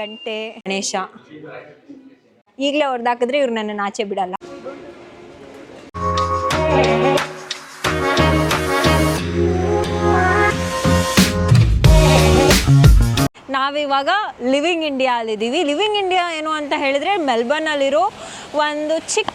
ಗಂಟೆ. ಗಣೇಶ. ಈಗಲೇ ಹೊಡೆದಾಕಿದ್ರೆ ಇವ್ರು ನನ್ನ ಆಚೆ ಬಿಡಲ್ಲ. ನಾವಿವಾಗ ಲಿವಿಂಗ್ ಇಂಡಿಯಾ ಅಲ್ಲಿದ್ದೀವಿ. ಲಿವಿಂಗ್ ಇಂಡಿಯಾ ಏನು ಅಂತ ಹೇಳಿದ್ರೆ ಮೆಲ್ಬರ್ನ್ ಅಲ್ಲಿರೋ ಒಂದು ಚಿಕ್ಕ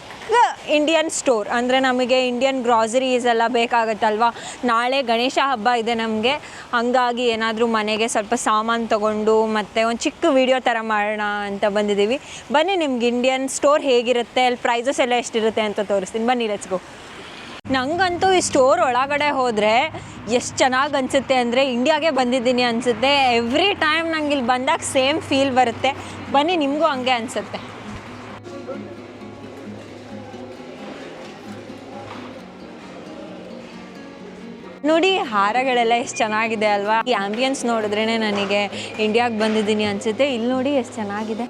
ಇಂಡಿಯನ್ ಸ್ಟೋರ್ ಅಂದರೆ ನಮಗೆ ಇಂಡಿಯನ್ ಗ್ರಾಸರೀಸ್ ಎಲ್ಲ ಬೇಕಾಗತ್ತಲ್ವಾ? ನಾಳೆ ಗಣೇಶ ಹಬ್ಬ ಇದೆ ನಮಗೆ. ಹಂಗಾಗಿ ಏನಾದರೂ ಮನೆಗೆ ಸ್ವಲ್ಪ ಸಾಮಾನು ತೊಗೊಂಡು ಮತ್ತು ಒಂದು ಚಿಕ್ಕ ವಿಡಿಯೋ ಥರ ಮಾಡೋಣ ಅಂತ ಬಂದಿದ್ದೀವಿ. ಬನ್ನಿ ನಿಮ್ಗೆ ಇಂಡಿಯನ್ ಸ್ಟೋರ್ ಹೇಗಿರುತ್ತೆ, ಅಲ್ಲಿ ಪ್ರೈಸಸ್ ಎಲ್ಲ ಎಷ್ಟಿರುತ್ತೆ ಅಂತ ತೋರಿಸ್ತೀನಿ. ಬನ್ನಿ ಲೆಟ್ಸ್ ಗೋ ನಂಗಂತೂ ಈ ಸ್ಟೋರ್ ಒಳಗಡೆ ಹೋದರೆ ಎಷ್ಟು ಚೆನ್ನಾಗಿ ಅನಿಸುತ್ತೆ ಅಂದರೆ ಇಂಡಿಯಾಗೆ ಬಂದಿದ್ದೀನಿ ಅನಿಸುತ್ತೆ. ಎವ್ರಿ ಟೈಮ್ ನಂಗೆ ಇಲ್ಲಿ ಬಂದಾಗ ಸೇಮ್ ಫೀಲ್ ಬರುತ್ತೆ. ಬನ್ನಿ, ನಿಮಗೂ ಹಂಗೆ ಅನಿಸುತ್ತೆ. ನೋಡಿ, ಹಾರಗಳೆಲ್ಲ ಎಷ್ಟು ಚೆನ್ನಾಗಿದೆ ಅಲ್ವಾ? ಈ ಆಂಬಿಯನ್ಸ್ ನೋಡಿದ್ರೇ ನನಗೆ ಇಂಡಿಯಾಗೆ ಬಂದಿದ್ದೀನಿ ಅನಿಸುತ್ತೆ. ಇಲ್ಲಿ ನೋಡಿ ಎಷ್ಟು ಚೆನ್ನಾಗಿದೆ.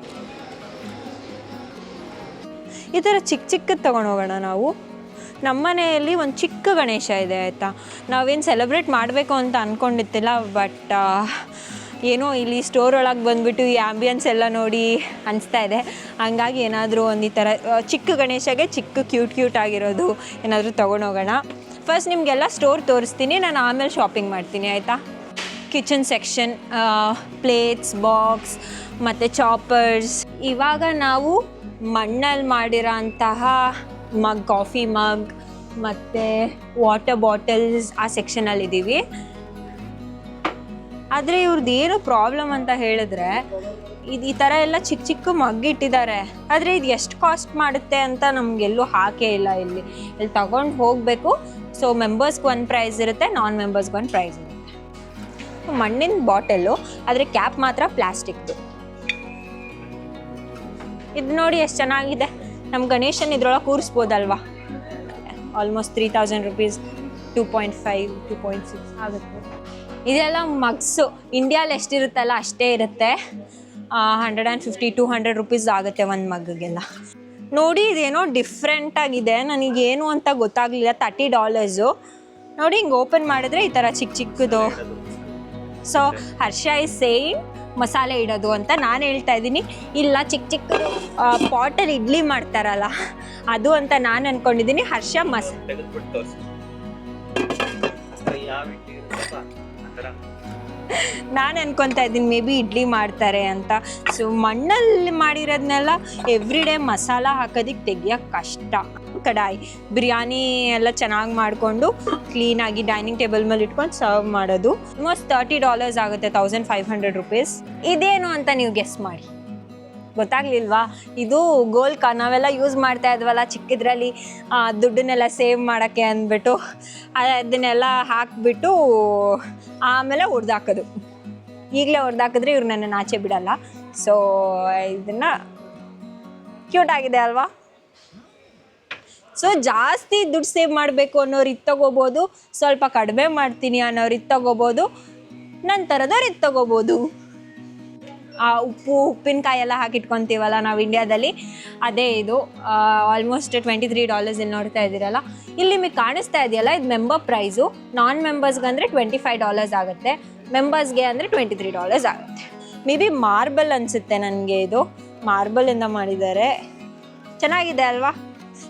ಈ ಥರ ಚಿಕ್ಕ ಚಿಕ್ಕದು ತೊಗೊಂಡು ಹೋಗೋಣ ನಾವು. ನಮ್ಮ ಮನೆಯಲ್ಲಿ ಒಂದು ಚಿಕ್ಕ ಗಣೇಶ ಇದೆ, ಆಯಿತಾ? ನಾವೇನು ಸೆಲೆಬ್ರೇಟ್ ಮಾಡಬೇಕು ಅಂತ ಅಂದ್ಕೊಂಡಿತ್ತಿಲ್ಲ ಬಟ್ ಏನೋ ಇಲ್ಲಿ ಸ್ಟೋರ್ ಒಳಗೆ ಬಂದುಬಿಟ್ಟು ಈ ಆಂಬಿಯನ್ಸ್ ಎಲ್ಲ ನೋಡಿ ಅನಿಸ್ತಾ ಇದೆ. ಹಂಗಾಗಿ ಏನಾದರೂ ಒಂದು ಈ ಥರ ಚಿಕ್ಕ ಗಣೇಶಗೆ ಚಿಕ್ಕ ಕ್ಯೂಟ್ ಕ್ಯೂಟ್ ಆಗಿರೋದು ಏನಾದರೂ ತೊಗೊಂಡೋಗೋಣ ಫಸ್ಟ್ ನಿಮಗೆಲ್ಲ ಸ್ಟೋರ್ ತೋರಿಸ್ತೀನಿ, ನಾನು ಆಮೇಲೆ ಶಾಪಿಂಗ್ ಮಾಡ್ತೀನಿ, ಆಯಿತಾ? ಕಿಚನ್ ಸೆಕ್ಷನ್ ಪ್ಲೇಟ್ಸ್ ಬಾಕ್ಸ್ ಮತ್ತು ಚಾಪರ್ಸ್ ಇವಾಗ ನಾವು ಮಣ್ಣಲ್ಲಿ ಮಾಡಿರೋ ಅಂತಹ ಮಗ್ ಕಾಫಿ ಮಗ್ ಮತ್ತು ವಾಟರ್ ಬಾಟಲ್ಸ್ ಆ ಸೆಕ್ಷನಲ್ಲಿದ್ದೀವಿ ಆದರೆ ಇವ್ರದ್ದು ಏನು ಪ್ರಾಬ್ಲಮ್ ಅಂತ ಹೇಳಿದ್ರೆ, ಇದು ಈ ಥರ ಎಲ್ಲ ಚಿಕ್ಕ ಚಿಕ್ಕ ಮಗ್ ಇಟ್ಟಿದ್ದಾರೆ. ಆದರೆ ಇದು ಎಷ್ಟು ಕಾಸ್ಟ್ ಮಾಡುತ್ತೆ ಅಂತ ನಮಗೆಲ್ಲೂ ಹಾಕೇ ಇಲ್ಲ ಇಲ್ಲಿ. ಇಲ್ಲಿ ತಗೊಂಡು ಹೋಗಬೇಕು. ಸೊ ಮೆಂಬರ್ಸ್ಗೆ ಒಂದು ಪ್ರೈಸ್ ಇರುತ್ತೆ ನಾನ್ ಮೆಂಬರ್ಸ್ಗೆ ಒಂದು ಪ್ರೈಸ್ ಇರುತ್ತೆ ಮಣ್ಣಿನ ಬಾಟಲು ಆದರೆ ಕ್ಯಾಪ್ ಮಾತ್ರ ಪ್ಲಾಸ್ಟಿಕ್ದು ಇದು ನೋಡಿ ಎಷ್ಟು ಚೆನ್ನಾಗಿದೆ. ನಮ್ಮ ಗಣೇಶನ್ ಇದ್ರೊಳಗೆ ಕೂರಿಸ್ಬೋದಲ್ವಾ? Almost three thousand rupees two point five two point six ಆಗುತ್ತೆ. ಇದೆಲ್ಲ ಮಗ್ಸು ಇಂಡಿಯಾಲಿ ಎಷ್ಟಿರುತ್ತಲ್ಲ ಅಷ್ಟೇ ಇರುತ್ತೆ. Hundred and fifty two hundred rupees ಆಗುತ್ತೆ ಒಂದು ಮಗ್ಗಿಗೆಲ್ಲ ನೋಡಿ, ಇದೇನೋ ಡಿಫ್ರೆಂಟ್ ಆಗಿದೆ. ನನಗೇನು ಅಂತ ಗೊತ್ತಾಗಲಿಲ್ಲ. ತರ್ಟಿ ಡಾಲರ್ಸು ನೋಡಿ, ಹಿಂಗೆ ಓಪನ್ ಮಾಡಿದ್ರೆ ಈ ಥರ ಚಿಕ್ಕ ಚಿಕ್ಕದು. ಸೊ ಹರ್ಷ ಇಸ್ ಸೇಮ್ ಮಸಾಲೆ ಇಡೋದು ಅಂತ ನಾನು ಹೇಳ್ತಾ ಇದ್ದೀನಿ. ಇಲ್ಲ ಚಿಕ್ಕ ಚಿಕ್ಕ ಪಾಟಲ್ಲಿ ಇಡ್ಲಿ ಮಾಡ್ತಾರಲ್ಲ, ಅದು ಅಂತ ನಾನು ಅನ್ಕೊಂಡಿದ್ದೀನಿ. ಹರ್ಷ ಮಸ್ ಥರ ನಾನು ಅನ್ಕೊತಾ ಇದ್ದೀನಿ ಮೇ ಬಿ ಇಡ್ಲಿ ಮಾಡ್ತಾರೆ ಅಂತ. ಸೊ ಮಣ್ಣಲ್ಲಿ ಮಾಡಿರೋದನ್ನೆಲ್ಲ ಎವ್ರಿ ಡೇ ಮಸಾಲ ಹಾಕೋದಕ್ಕೆ ತೆಗಿಯೋಕ್ಕೆ ಕಷ್ಟ. ಕಡಾಯಿ, ಬಿರಿಯಾನಿ ಎಲ್ಲ ಚೆನ್ನಾಗಿ ಮಾಡಿಕೊಂಡು ಕ್ಲೀನಾಗಿ ಡೈನಿಂಗ್ ಟೇಬಲ್ ಮೇಲೆ ಇಟ್ಕೊಂಡು ಸರ್ವ್ ಮಾಡೋದು. ಆಲ್ಮೋಸ್ಟ್ ತರ್ಟಿ ಡಾಲರ್ಸ್ ಆಗುತ್ತೆ ತೌಸಂಡ್ ಫೈವ್ ಹಂಡ್ರೆಡ್ ರುಪೀಸ್ ಇದೇನು ಅಂತ ನೀವು ಗೆಸ್ ಮಾಡಿ. ಗೊತ್ತಾಗ್ಲಿಲ್ವಾ? ಇದು ಗೋಲ್ಕ ನಾವೆಲ್ಲ ಯೂಸ್ ಮಾಡ್ತಾ ಇದ್ವಲ್ಲ ಚಿಕ್ಕದ್ರಲ್ಲಿ ದುಡ್ಡನ್ನೆಲ್ಲ ಸೇವ್ ಮಾಡೋಕ್ಕೆ ಅಂದ್ಬಿಟ್ಟು, ಅದನ್ನೆಲ್ಲ ಹಾಕ್ಬಿಟ್ಟು, ಆಮೇಲೆ ಹೊಡೆದಾಕೋದು ಈಗಲೇ ಹೊರ್ದಾಕಿದ್ರೆ ಇವ್ರು ನನ್ನನ್ನು ಆಚೆ ಬಿಡಲ್ಲ. ಸೊ ಇದನ್ನು ಕ್ಯೂಟ್ ಆಗಿದೆ ಅಲ್ವಾ? ಸೊ ಜಾಸ್ತಿ ದುಡ್ಡು ಸೇವ್ ಮಾಡಬೇಕು ಅನ್ನೋರು ಇದು ತಗೋಬೋದು, ಸ್ವಲ್ಪ ಕಡಿಮೆ ಮಾಡ್ತೀನಿ ಅನ್ನೋರು ಇದು ತಗೋಬೋದು ನಂತರದವ್ರು ತಗೋಬೋದು. ಆ, ಉಪ್ಪು ಉಪ್ಪಿನಕಾಯಿ ಎಲ್ಲ ಹಾಕಿಟ್ಕೊತೀವಲ್ಲ ನಾವು ಇಂಡಿಯಾದಲ್ಲಿ ಅದೇ ಇದು. ಆಲ್ಮೋಸ್ಟ್ ಟ್ವೆಂಟಿ ತ್ರೀ ಡಾಲರ್ಸ್ ಇಲ್ಲಿ ನೋಡ್ತಾ ಇದ್ದೀರಲ್ಲ. ಇಲ್ಲಿ ನಿಮಗೆ ಕಾಣಿಸ್ತಾ ಇದೆಯಲ್ಲ, ಇದು ಮೆಂಬರ್ ಪ್ರೈಸು ನಾನ್ ಮೆಂಬರ್ಸ್ಗೆ ಅಂದರೆ ಟ್ವೆಂಟಿ ಫೈವ್ ಡಾಲರ್ಸ್ ಆಗುತ್ತೆ ಮೆಂಬರ್ಸ್ಗೆ ಅಂದರೆ ಟ್ವೆಂಟಿ ತ್ರೀ ಡಾಲರ್ಸ್ ಆಗುತ್ತೆ. ಮೇ ಬಿ ಮಾರ್ಬಲ್ ಅನಿಸುತ್ತೆ ನನಗೆ ಇದು. ಮಾರ್ಬಲಿಂದ ಮಾಡಿದ್ದಾರೆ. ಚೆನ್ನಾಗಿದೆ ಅಲ್ವಾ?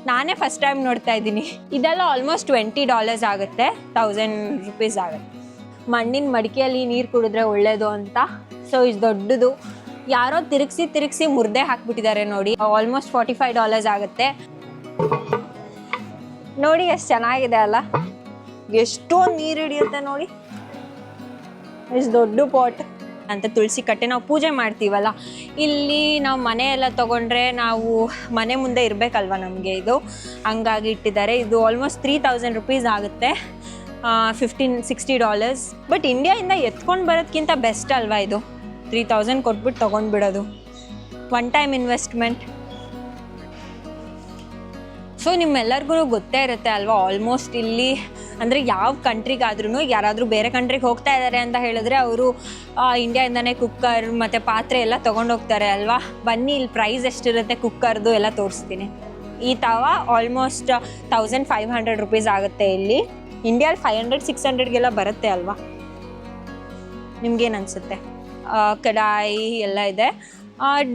ನಾನೇ ಫಸ್ಟ್ ಟೈಮ್ ನೋಡ್ತಾ ಇದ್ದೀನಿ. ಇದೆಲ್ಲ ಆಲ್ಮೋಸ್ಟ್ ಟ್ವೆಂಟಿ ಡಾಲರ್ಸ್ ಆಗುತ್ತೆ. ತೌಸಂಡ್ ರುಪೀಸ್ ಆಗುತ್ತೆ. ಮಣ್ಣಿನ ಮಡಿಕೆಯಲ್ಲಿ ನೀರು ಕುಡಿದ್ರೆ ಒಳ್ಳೆಯದು ಅಂತ. ಸೊ ಇಸ್ ದೊಡ್ಡದು. ಯಾರೋ ತಿರುಗಿಸಿ ತಿರುಗಿಸಿ ಮುರ್ದೆ ಹಾಕ್ಬಿಟ್ಟಿದ್ದಾರೆ ನೋಡಿ. ಆಲ್ಮೋಸ್ಟ್ ಫಾರ್ಟಿ ಫೈವ್ ಡಾಲರ್ಸ್ ಆಗುತ್ತೆ. ನೋಡಿ ಎಷ್ಟು ಚೆನ್ನಾಗಿದೆ ಅಲ್ಲ. ಎಷ್ಟೊಂದು ನೀರು ಹಿಡಿಯುತ್ತೆ ನೋಡಿ. ಇಸ್ ದೊಡ್ಡ ಪಾಟ್. ಅಂತ ತುಳಸಿ ಕಟ್ಟೆ ನಾವು ಪೂಜೆ ಮಾಡ್ತೀವಲ್ಲ. ಇಲ್ಲಿ ನಾವು ಮನೆ ಎಲ್ಲ ತೊಗೊಂಡ್ರೆ ನಾವು ಮನೆ ಮುಂದೆ ಇರಬೇಕಲ್ವ ನಮಗೆ ಇದು. ಹಂಗಾಗಿ ಇಟ್ಟಿದ್ದಾರೆ. ಇದು ಆಲ್ಮೋಸ್ಟ್ ತ್ರೀ ತೌಸಂಡ್ ರುಪೀಸ್ ಆಗುತ್ತೆ. ಫಿಫ್ಟೀನ್ ಸಿಕ್ಸ್ಟಿ ಡಾಲರ್ಸ್ ಬಟ್ ಇಂಡಿಯಾಯಿಂದ ಎತ್ಕೊಂಡು ಬರೋದ್ಕಿಂತ ಬೆಸ್ಟ್ ಅಲ್ವಾ ಇದು? ತ್ರೀ ತೌಸಂಡ್ ಕೊಟ್ಬಿಟ್ಟು ತೊಗೊಂಡ್ಬಿಡೋದು. ಒನ್ ಟೈಮ್ ಇನ್ವೆಸ್ಟ್ಮೆಂಟ್ ಸೊ ನಿಮ್ಮೆಲ್ಲರಿಗೂ ಗೊತ್ತೇ ಇರುತ್ತೆ ಅಲ್ವಾ? ಆಲ್ಮೋಸ್ಟ್ ಇಲ್ಲಿ ಅಂದರೆ ಯಾವ ಕಂಟ್ರಿಗಾದ್ರೂ ಯಾರಾದರೂ ಬೇರೆ ಕಂಟ್ರಿಗೆ ಹೋಗ್ತಾ ಇದ್ದಾರೆ ಅಂತ ಹೇಳಿದ್ರೆ ಅವರು ಇಂಡಿಯಾಯಿಂದನೇ ಕುಕ್ಕರ್ ಮತ್ತು ಪಾತ್ರೆ ಎಲ್ಲ ತೊಗೊಂಡೋಗ್ತಾರೆ ಅಲ್ವಾ? ಬನ್ನಿ, ಇಲ್ಲಿ ಪ್ರೈಸ್ ಎಷ್ಟಿರುತ್ತೆ ಕುಕ್ಕರ್ದು ಎಲ್ಲ ತೋರಿಸ್ತೀನಿ. ಈ ತಾವ almost thousand five hundred rupees ಆಗುತ್ತೆ ಇಲ್ಲಿ. ಇಂಡಿಯಾಲಿ ಫೈವ್ ಹಂಡ್ರೆಡ್ ಸಿಕ್ಸ್ ಹಂಡ್ರೆಡ್ಗೆಲ್ಲ ಬರುತ್ತೆ ಅಲ್ವಾ? ನಿಮ್ಗೇನು ಅನಿಸುತ್ತೆ? ಕಡಾಯಿ ಎಲ್ಲ ಇದೆ.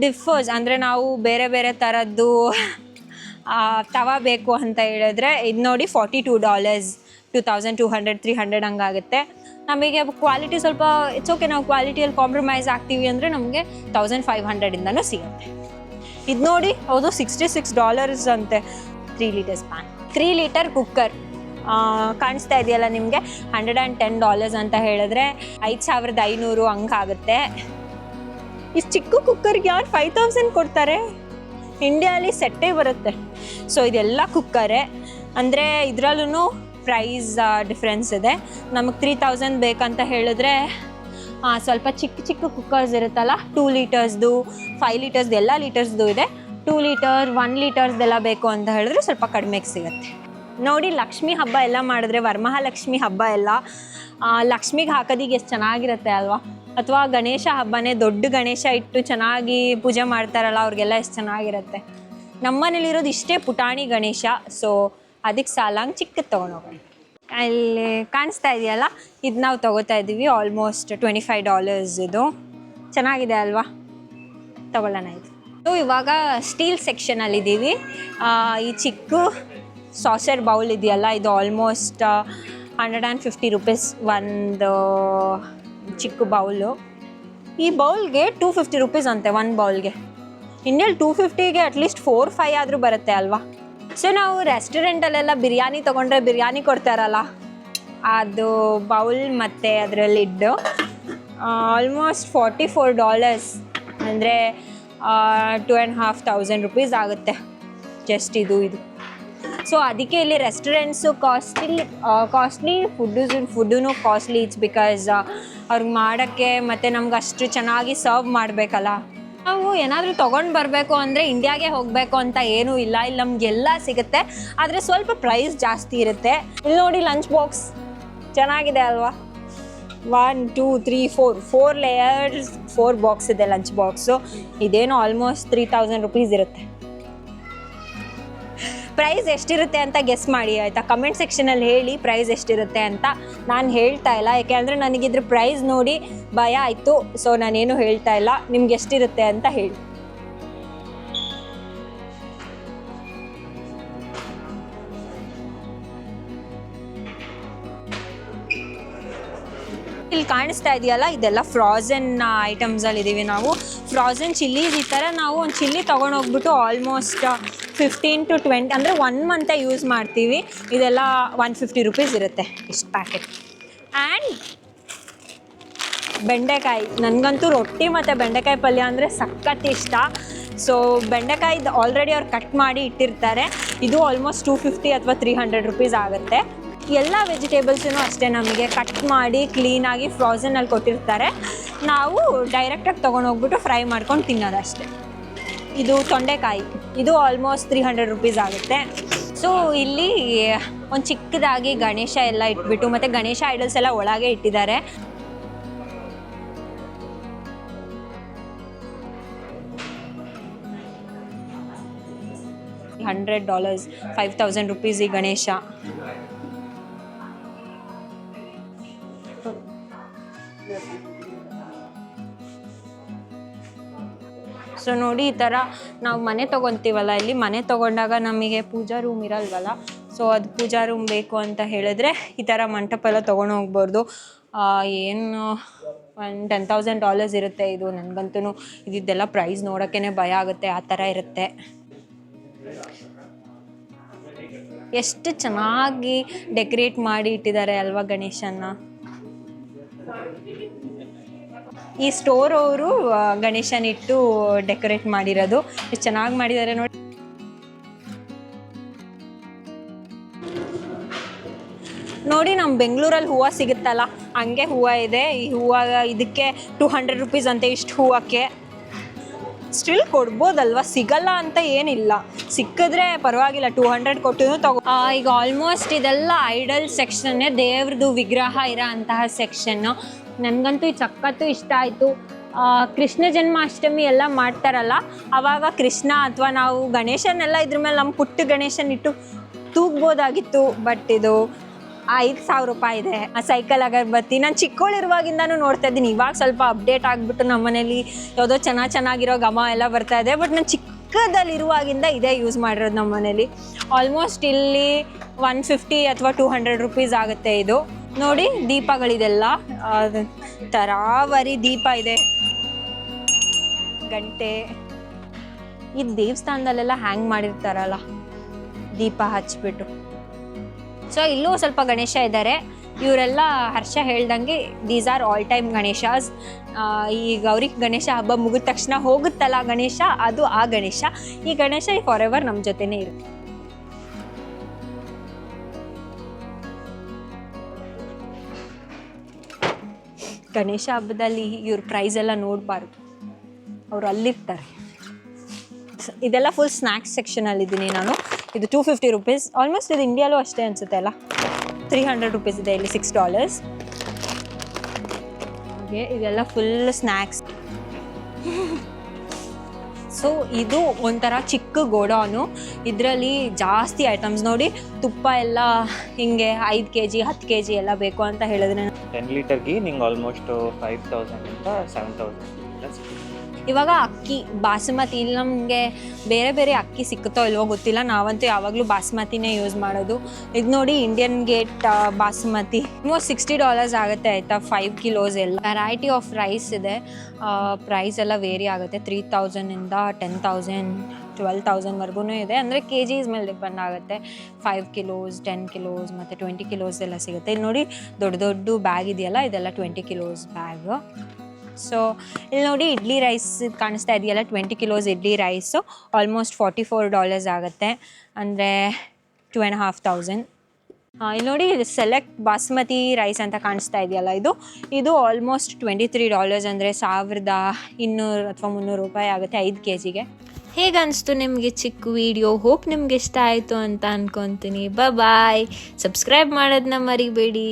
ಡಿಫರ್ಸ್ ಅಂದರೆ ನಾವು ಬೇರೆ ಬೇರೆ ಥರದ್ದು ತವ ಬೇಕು ಅಂತ ಹೇಳಿದ್ರೆ ಇದು ನೋಡಿ forty two dollars two thousand two hundred three hundred ಹಂಗಾಗುತ್ತೆ. ನಮಗೆ ಕ್ವಾಲಿಟಿ ಸ್ವಲ್ಪ ಇಟ್ಸ್ ಓಕೆ ನಾವು ಕ್ವಾಲಿಟಿಯಲ್ಲಿ ಕಾಂಪ್ರಮೈಸ್ ಆಗ್ತೀವಿ ಅಂದರೆ ನಮಗೆ ತೌಸಂಡ್ ಫೈವ್ ಹಂಡ್ರೆಡಿಂದನೂ ಸಿಗುತ್ತೆ. ಇದು ನೋಡಿ, ಹೌದು ಸಿಕ್ಸ್ಟಿ ಸಿಕ್ಸ್ ಡಾಲರ್ಸ್ ಅಂತೆ. Three litres pan three litre cooker ಕಾಣಿಸ್ತಾ ಇದೆಯಲ್ಲ ನಿಮಗೆ? ಹಂಡ್ರೆಡ್ ಆ್ಯಂಡ್ ಟೆನ್ ಡಾಲರ್ಸ್ ಅಂತ ಹೇಳಿದ್ರೆ ಐದು ಸಾವಿರದ ಐನೂರು ಹಂಗಾಗುತ್ತೆ. ಇಷ್ಟು ಚಿಕ್ಕ ಕುಕ್ಕರ್ಗೆ ಯಾರು ಫೈವ್ ತೌಸಂಡ್ ಕೊಡ್ತಾರೆ? ಇಂಡಿಯಾಲಿ ಸೆಟ್ಟೇ ಬರುತ್ತೆ. ಸೊ ಇದೆಲ್ಲ ಕುಕ್ಕರೇ ಅಂದರೆ ಇದರಲ್ಲೂ ಪ್ರೈಸ್ ಡಿಫ್ರೆನ್ಸ್ ಇದೆ. ನಮಗೆ ತ್ರೀ ತೌಸಂಡ್ ಬೇಕಂತ ಹೇಳಿದ್ರೆ ಸ್ವಲ್ಪ ಚಿಕ್ಕ ಚಿಕ್ಕ ಕುಕ್ಕರ್ಸ್ ಇರುತ್ತಲ್ಲ ಟೂ ಲೀಟರ್ಸ್ದು ಫೈವ್ ಲೀಟರ್ಸ್ದು ಎಲ್ಲ ಲೀಟರ್ಸ್ದು ಇದೆ. ಟೂ ಲೀಟರ್ ಒನ್ ಲೀಟರ್ಸ್ದೆಲ್ಲ ಬೇಕು ಅಂತ ಹೇಳಿದ್ರೆ ಸ್ವಲ್ಪ ಕಡಿಮೆಗೆ ಸಿಗುತ್ತೆ. ನೋಡಿ, ಲಕ್ಷ್ಮಿ ಹಬ್ಬ ಎಲ್ಲ ಮಾಡಿದ್ರೆ, ವರಮಹಾಲಕ್ಷ್ಮಿ ಹಬ್ಬ ಎಲ್ಲ ಲಕ್ಷ್ಮಿಗೆ ಹಾಕೋದಿಗೆ ಎಷ್ಟು ಚೆನ್ನಾಗಿರುತ್ತೆ ಅಲ್ವಾ? ಅಥವಾ ಗಣೇಶ ಹಬ್ಬನೇ ದೊಡ್ಡ ಗಣೇಶ ಇಟ್ಟು ಚೆನ್ನಾಗಿ ಪೂಜೆ ಮಾಡ್ತಾರಲ್ಲ, ಅವ್ರಿಗೆಲ್ಲ ಎಷ್ಟು ಚೆನ್ನಾಗಿರುತ್ತೆ? ನಮ್ಮನೇಲಿರೋದು ಇಷ್ಟೇ ಪುಟಾಣಿ ಗಣೇಶ ಸೊ ಅದಕ್ಕೆ ಸಾಲಂಗೆ ಚಿಕ್ಕದು ತೊಗೊಂಡೋಗೋಣ. ಅಲ್ಲಿ ಕಾಣಿಸ್ತಾ ಇದೆಯಲ್ಲ? ಇದು ನಾವು ತೊಗೋತಾ ಇದ್ದೀವಿ ಆಲ್ಮೋಸ್ಟ್ ಟ್ವೆಂಟಿ ಫೈವ್ ಡಾಲರ್ಸ್ ಇದು. ಚೆನ್ನಾಗಿದೆ ಅಲ್ವಾ? ತಗೊಳ್ಳೋಣ ಇದು. ಸೊ ಇವಾಗ ಸ್ಟೀಲ್ ಸೆಕ್ಷನಲ್ಲಿ ಇದ್ದೀವಿ ಈ ಚಿಕ್ಕ ಸಾಸರ್ ಬೌಲ್ ಇದೆಯಲ್ಲ, ಇದು almost hundred and fifty rupees ಒಂದು ಚಿಕ್ಕ ಬೌಲು. ಈ ಬೌಲ್ಗೆ ಟೂ ಫಿಫ್ಟಿ ರುಪೀಸ್ ಅಂತೆ ಒಂದು ಬೌಲ್ಗೆ. ಇನ್ನೆಲ್ಲಿ ಟೂ ಫಿಫ್ಟಿಗೆ ಅಟ್ಲೀಸ್ಟ್ ಫೋರ್ ಫೈವ್ ಆದರೂ ಬರುತ್ತೆ ಅಲ್ವಾ? ಸೊ ನಾವು ರೆಸ್ಟೋರೆಂಟಲ್ಲೆಲ್ಲ ಬಿರಿಯಾನಿ ತೊಗೊಂಡ್ರೆ ಬಿರಿಯಾನಿ ಕೊಡ್ತಾರಲ್ಲ, ಅದು ಬೌಲ್ ಮತ್ತು ಅದರ lid almost forty four dollars ಅಂದರೆ two and half thousand rupees ಆಗುತ್ತೆ. ಜಸ್ಟ್ ಇದು ಇದು. ಸೊ ಅದಕ್ಕೆ ಇಲ್ಲಿ ರೆಸ್ಟೋರೆಂಟ್ಸು ಕಾಸ್ಟ್ಲಿ ಕಾಸ್ಟ್ಲಿ ಫುಡ್ ಫುಡ್ಡೂ ಕಾಸ್ಟ್ಲಿ ಇಟ್ಸ್ ಬಿಕಾಸ್ ಅವ್ರಿಗೆ ಮಾಡೋಕ್ಕೆ ಮತ್ತು ನಮ್ಗೆ ಅಷ್ಟು ಚೆನ್ನಾಗಿ ಸರ್ವ್ ಮಾಡಬೇಕಲ್ಲ. ನಾವು ಏನಾದರೂ ತೊಗೊಂಡು ಬರಬೇಕು ಅಂದರೆ ಇಂಡಿಯಾಗೆ ಹೋಗಬೇಕು ಅಂತ ಏನೂ ಇಲ್ಲ. ಇಲ್ಲಿ ನಮಗೆಲ್ಲ ಸಿಗುತ್ತೆ. ಆದರೆ ಸ್ವಲ್ಪ ಪ್ರೈಸ್ ಜಾಸ್ತಿ ಇರುತ್ತೆ. ಇಲ್ಲಿ ನೋಡಿ ಲಂಚ್ ಬಾಕ್ಸ್ ಚೆನ್ನಾಗಿದೆ ಅಲ್ವಾ? One two three four four layers four box ಇದೆ ಲಂಚ್ ಬಾಕ್ಸು ಇದೇನು ಆಲ್ಮೋಸ್ಟ್ ತ್ರೀ ತೌಸಂಡ್ ರುಪೀಸ್ ಇರುತ್ತೆ. ಪ್ರೈಸ್ ಎಷ್ಟಿರುತ್ತೆ ಅಂತ ಗೆಸ್ ಮಾಡಿ, ಆಯಿತಾ? ಕಮೆಂಟ್ ಸೆಕ್ಷನಲ್ಲಿ ಹೇಳಿ ಪ್ರೈಸ್ ಎಷ್ಟಿರುತ್ತೆ ಅಂತ ನಾನು ಹೇಳ್ತಾ ಇಲ್ಲ. ಯಾಕೆಂದರೆ ನನಗಿದ್ರ ಪ್ರೈಸ್ ನೋಡಿ ಭಯ ಆಯಿತು. ಸೊ ನಾನೇನು ಹೇಳ್ತಾ ಇಲ್ಲ. ನಿಮ್ಗೆ ಎಷ್ಟಿರುತ್ತೆ ಅಂತ ಹೇಳಿ. ಇಲ್ಲಿ ಕಾಣಿಸ್ತಾ ಇದೆಯಲ್ಲ, ಇದೆಲ್ಲ ಫ್ರಾಝನ್ ಐಟಮ್ಸಲ್ಲಿ ಇದ್ದೀವಿ ನಾವು. ಫ್ರಾಝನ್ ಚಿಲ್ಲೀಸ್ ಈ ಥರ ನಾವು ಒಂದು ಚಿಲ್ಲಿ ತೊಗೊಂಡೋಗ್ಬಿಟ್ಟು ಆಲ್ಮೋಸ್ಟ್ ಫಿಫ್ಟೀನ್ ಟು ಟ್ವೆಂಟಿ ಅಂದರೆ ಒನ್ ಮಂತೆ ಯೂಸ್ ಮಾಡ್ತೀವಿ. ಇದೆಲ್ಲ ಒನ್ ಫಿಫ್ಟಿ ರುಪೀಸ್ ಇರುತ್ತೆ ಇಷ್ಟು ಪ್ಯಾಕೆಟ್ ಆ್ಯಂಡ್ ಬೆಂಡೆಕಾಯಿ, ನನಗಂತೂ ರೊಟ್ಟಿ ಮತ್ತು ಬೆಂಡೆಕಾಯಿ ಪಲ್ಯ ಅಂದರೆ ಸಖತ್ ಇಷ್ಟ. ಸೊ ಬೆಂಡೆಕಾಯಿ ಆಲ್ರೆಡಿ ಅವ್ರು ಕಟ್ ಮಾಡಿ ಇಟ್ಟಿರ್ತಾರೆ. ಇದು ಆಲ್ಮೋಸ್ಟ್ ಟೂ ಫಿಫ್ಟಿ ಅಥವಾ ತ್ರೀ ಹಂಡ್ರೆಡ್ ರುಪೀಸ್ ಆಗುತ್ತೆ. ಎಲ್ಲ ವೆಜಿಟೇಬಲ್ಸೂ ಅಷ್ಟೇ ನಮಗೆ ಕಟ್ ಮಾಡಿ ಕ್ಲೀನಾಗಿ ಫ್ರೋಝನಲ್ಲಿ ಕೊಟ್ಟಿರ್ತಾರೆ. ನಾವು ಡೈರೆಕ್ಟಾಗಿ ತೊಗೊಂಡೋಗ್ಬಿಟ್ಟು ಫ್ರೈ ಮಾಡ್ಕೊಂಡು ತಿನ್ನೋದಷ್ಟೇ. ಇದು ತೊಂಡೆಕಾಯಿ. ಇದು ಆಲ್ಮೋಸ್ಟ್ ತ್ರೀ ಹಂಡ್ರೆಡ್ ರುಪೀಸ್ ಆಗುತ್ತೆ. ಸೊ ಇಲ್ಲಿ ಒಂದು ಚಿಕ್ಕದಾಗಿ ಗಣೇಶ ಎಲ್ಲ ಇಟ್ಬಿಟ್ಟು, ಮತ್ತು ಗಣೇಶ ಐಡಲ್ಸ್ ಎಲ್ಲ ಒಳಗೆ ಇಟ್ಟಿದ್ದಾರೆ. Hundred dollars five thousand rupees ಈ ಗಣೇಶ. ಸೊ ನೋಡಿ, ಈ ಥರ ನಾವು ಮನೆ ತೊಗೊತೀವಲ್ಲ, ಇಲ್ಲಿ ಮನೆ ತೊಗೊಂಡಾಗ ನಮಗೆ ಪೂಜಾ ರೂಮ್ ಇರಲ್ವಲ್ಲ? ಸೊ ಅದು ಪೂಜಾ ರೂಮ್ ಬೇಕು ಅಂತ ಹೇಳಿದ್ರೆ ಈ ಥರ ಮಂಟಪ ಎಲ್ಲ ತೊಗೊಂಡು ಹೋಗ್ಬಾರ್ದು. ಏನು, ಒಂದು ಟೆನ್ ತೌಸಂಡ್ ಡಾಲರ್ಸ್ ಇರುತ್ತೆ ಇದು ನನಗಂತೂ ಇದೆಲ್ಲ ಪ್ರೈಸ್ ನೋಡೋಕ್ಕೇ ಭಯ ಆಗುತ್ತೆ, ಆ ಥರ ಇರುತ್ತೆ. ಎಷ್ಟು ಚೆನ್ನಾಗಿ ಡೆಕೋರೇಟ್ ಮಾಡಿ ಇಟ್ಟಿದ್ದಾರೆ ಅಲ್ವಾ ಗಣೇಶನ್ನ? ಈ ಸ್ಟೋರ್ ಅವರು ಗಣೇಶನ ಇಟ್ಟು ಡೆಕೋರೇಟ್ ಮಾಡಿರೋದು. ಎಷ್ಟು ಚೆನ್ನಾಗಿ ಮಾಡಿದ್ದಾರೆ ನೋಡಿ. ನೋಡಿ ನಮ್ಮ ಬೆಂಗಳೂರಲ್ಲಿ ಹೂವು ಸಿಗುತ್ತಲ್ಲ, ಹಂಗೆ ಹೂವು ಇದೆ. ಈ ಹೂವು ಇದಕ್ಕೆ ಟೂ ಹಂಡ್ರೆಡ್ ರುಪೀಸ್ ಅಂತೆ ಇಷ್ಟು ಹೂವಕ್ಕೆ. ಸ್ಟಿಲ್ ಕೊಡ್ಬೋದಲ್ವಾ? ಸಿಗಲ್ಲ ಅಂತ ಏನಿಲ್ಲ. ಸಿಕ್ಕಿದ್ರೆ ಪರವಾಗಿಲ್ಲ ಟೂ ಹಂಡ್ರೆಡ್ ಕೊಟ್ಟು ತಗೋ ಈಗ ಆಲ್ಮೋಸ್ಟ್ ಇದೆಲ್ಲ ಐಡಲ್ ಸೆಕ್ಷನ್ನೇ ದೇವ್ರದ್ದು ವಿಗ್ರಹ ಇರೋ ಅಂತಹ ಸೆಕ್ಷನ್ನು ನನಗಂತೂ ಈ ಸಖತ್ತು ಇಷ್ಟ ಆಯಿತು. ಕೃಷ್ಣ ಜನ್ಮಾಷ್ಟಮಿ ಎಲ್ಲ ಮಾಡ್ತಾರಲ್ಲ ಆವಾಗ ಕೃಷ್ಣ ಅಥವಾ ನಾವು ಗಣೇಶನೆಲ್ಲ ಇದ್ರ ಮೇಲೆ ನಮ್ಮ ಪುಟ್ಟ ಗಣೇಶನ್ ಇಟ್ಟು ತೂಗ್ಬೋದಾಗಿತ್ತು. ಬಟ್ ಇದು ಐದು ಸಾವಿರ ರೂಪಾಯಿ ಇದೆ. ಆ ಸೈಕಲ್ ಅಗರ್ಬತ್ತಿ ನಾನು ಚಿಕ್ಕವಳಿರುವಾಗಿಂದನೂ ನೋಡ್ತಾ ಇದ್ದೀನಿ. ಇವಾಗ ಸ್ವಲ್ಪ ಅಪ್ಡೇಟ್ ಆಗಿಬಿಟ್ಟು ನಮ್ಮ ಮನೇಲಿ ಯಾವುದೋ ಚೆನ್ನಾಗಿ ಚೆನ್ನಾಗಿರೋ ಘಮ ಎಲ್ಲ ಬರ್ತಾ ಇದೆ. ಬಟ್ ನಾನು ಚಿಕ್ಕದಲ್ಲಿರುವಾಗಿಂದ ಇದೇ ಯೂಸ್ ಮಾಡಿರೋದು ನಮ್ಮ ಮನೇಲಿ. ಆಲ್ಮೋಸ್ಟ್ ಇಲ್ಲಿ ಒನ್ ಫಿಫ್ಟಿ ಅಥವಾ ಟೂ ಹಂಡ್ರೆಡ್ ರುಪೀಸ್ ಆಗುತ್ತೆ ಇದು. ನೋಡಿ ದೀಪಗಳಿದೆಲ್ಲ. ತರಾವರಿ ದೀಪ ಇದೆ. ಗಂಟೆ. ಈ ದೇವಸ್ಥಾನದಲ್ಲೆಲ್ಲ ಹ್ಯಾಂಗ್ ಮಾಡಿರ್ತಾರಲ್ಲ, ದೀಪ ಹಚ್ಬಿಟ್ಟು ಸೊ ಇಲ್ಲೂ ಸ್ವಲ್ಪ ಗಣೇಶ ಇದ್ದಾರೆ. ಇವರೆಲ್ಲ ಹರ್ಷ ಹೇಳ್ದಂಗೆ these are all time Ganeshas. ಈ ಗೌರಿ ಗಣೇಶ ಹಬ್ಬ ಮುಗಿದ ತಕ್ಷಣ ಹೋಗುತ್ತಲ್ಲ ಗಣೇಶ? ಅದು ಆ ಗಣೇಶ. ಈ ಗಣೇಶ ಫಾರ್ ಎವರ್ ನಮ್ಮ ಜೊತೆನೇ ಇರುತ್ತೆ. ಗಣೇಶ ಹಬ್ಬದಲ್ಲಿ ಇವ್ರ ಪ್ರೈಸ್ ಎಲ್ಲ ನೋಡಬಾರ್ದು. ಅವ್ರು ಅಲ್ಲಿರ್ತಾರೆ. ಇದೆಲ್ಲ ಫುಲ್ ಸ್ನ್ಯಾಕ್ಸ್ ಸೆಕ್ಷನಲ್ಲಿ ಇದ್ದೀನಿ ನಾನು. ಇದು ಟೂ ಫಿಫ್ಟಿ ರುಪೀಸ್ ಆಲ್ಮೋಸ್ಟ್ ಇದು ಇಂಡಿಯಾಲೂ ಅಷ್ಟೇ ಅನಿಸುತ್ತೆ ಅಲ್ಲ? ತ್ರೀ ಹಂಡ್ರೆಡ್ ರುಪೀಸ್ ಇದೆ ಇಲ್ಲಿ ಸಿಕ್ಸ್ ಡಾಲರ್ಸ್ ಹಾಗೆ ಇದೆಲ್ಲ ಫುಲ್ ಸ್ನ್ಯಾಕ್ಸ್ ಸೊ ಇದು ಒಂಥರ ಚಿಕ್ಕ ಗೋಡೌನು. ಇದರಲ್ಲಿ ಜಾಸ್ತಿ ಐಟಮ್ಸ್ ನೋಡಿ ತುಪ್ಪ ಎಲ್ಲ ಹಿಂಗೆ ಐದು ಕೆ ಜಿ ಹತ್ತು ಕೆ ಜಿ ಎಲ್ಲ ಬೇಕು ಅಂತ ಹೇಳಿದ್ರೆ ಟೆನ್ ಲೀಟರ್ಗೆ ನಿಂಗೆ ಆಲ್ಮೋಸ್ಟ್ ಫೈವ್ ತೌಸಂಡಿಂದ ಸೆವೆನ್ ತೌಸಂಡ್ ಇವಾಗ ಅಕ್ಕಿ, ಬಾಸುಮತಿ ಇಲ್ಲಿ ನಮಗೆ ಬೇರೆ ಬೇರೆ ಅಕ್ಕಿ ಸಿಕ್ಕುತ್ತೋ ಇಲ್ವೋ ಗೊತ್ತಿಲ್ಲ. ನಾವಂತೂ ಯಾವಾಗಲೂ ಬಾಸುಮತಿನೇ ಯೂಸ್ ಮಾಡೋದು. ಇದು ನೋಡಿ Indian gate basmati. Almost sixty dollars ಆಗುತ್ತೆ ಆಯಿತಾ? ಫೈವ್ ಕಿಲೋಸ್ ಎಲ್ಲ. ವೆರೈಟಿ ಆಫ್ ರೈಸ್ ಇದೆ. ಪ್ರೈಸ್ ಎಲ್ಲ ವೇರಿ ಆಗುತ್ತೆ. ತ್ರೀ ತೌಸಂಡಿಂದ ಟೆನ್ ತೌಸಂಡ್ ಟ್ವೆಲ್ ತೌಸಂಡ್ವರೆಗೂ ಇದೆ. ಅಂದರೆ ಕೆ ಜೀಸ್ ಮೇಲೆ ಡಿಪೆಂಡ್ ಆಗುತ್ತೆ. ಫೈವ್ ಕಿಲೋಸ್ ಟೆನ್ ಕಿಲೋಸ್ ಮತ್ತು ಟ್ವೆಂಟಿ ಕಿಲೋಸ್ ಎಲ್ಲ ಸಿಗುತ್ತೆ. ಇಲ್ಲಿ ನೋಡಿ ದೊಡ್ಡ ದೊಡ್ಡ ಬ್ಯಾಗ್ ಇದೆಯಲ್ಲ? ಇದೆಲ್ಲ ಟ್ವೆಂಟಿ ಕಿಲೋಸ್ ಬ್ಯಾಗ್ ಸೊ ಇಲ್ಲಿ ನೋಡಿ ಇಡ್ಲಿ ರೈಸ್ ಕಾಣಿಸ್ತಾ ಇದೆಯಲ್ಲ twenty kilos idli rice almost forty four dollars ಆಗುತ್ತೆ. ಅಂದರೆ ಟು ಆ್ಯಂಡ್ ಹಾಫ್ ತೌಸಂಡ್ ಇಲ್ಲಿ ನೋಡಿ ಸೆಲೆಕ್ಟ್ ಬಾಸ್ಮತಿ ರೈಸ್ ಅಂತ ಕಾಣಿಸ್ತಾ ಇದೆಯಲ್ಲ ಇದು. ಇದು ಆಲ್ಮೋಸ್ಟ್ ಟ್ವೆಂಟಿ ತ್ರೀ ಡಾಲರ್ಸ್ ಅಂದರೆ ಸಾವಿರದ ಇನ್ನೂರು ಅಥವಾ ಮುನ್ನೂರು ರೂಪಾಯಿ ಆಗುತ್ತೆ ಐದು ಕೆ ಜಿಗೆ ಹೇಗೆ ಅನಿಸ್ತು ನಿಮಗೆ ಚಿಕ್ಕ ವಿಡಿಯೋ ಹೋಪ್ ನಿಮ್ಗೆ ಇಷ್ಟ ಆಯಿತು ಅಂತ ಅನ್ಕೊತೀನಿ. ಬಾಯ್ ಸಬ್ಸ್ಕ್ರೈಬ್ ಮಾಡೋದನ್ನ ಮರಿಬೇಡಿ.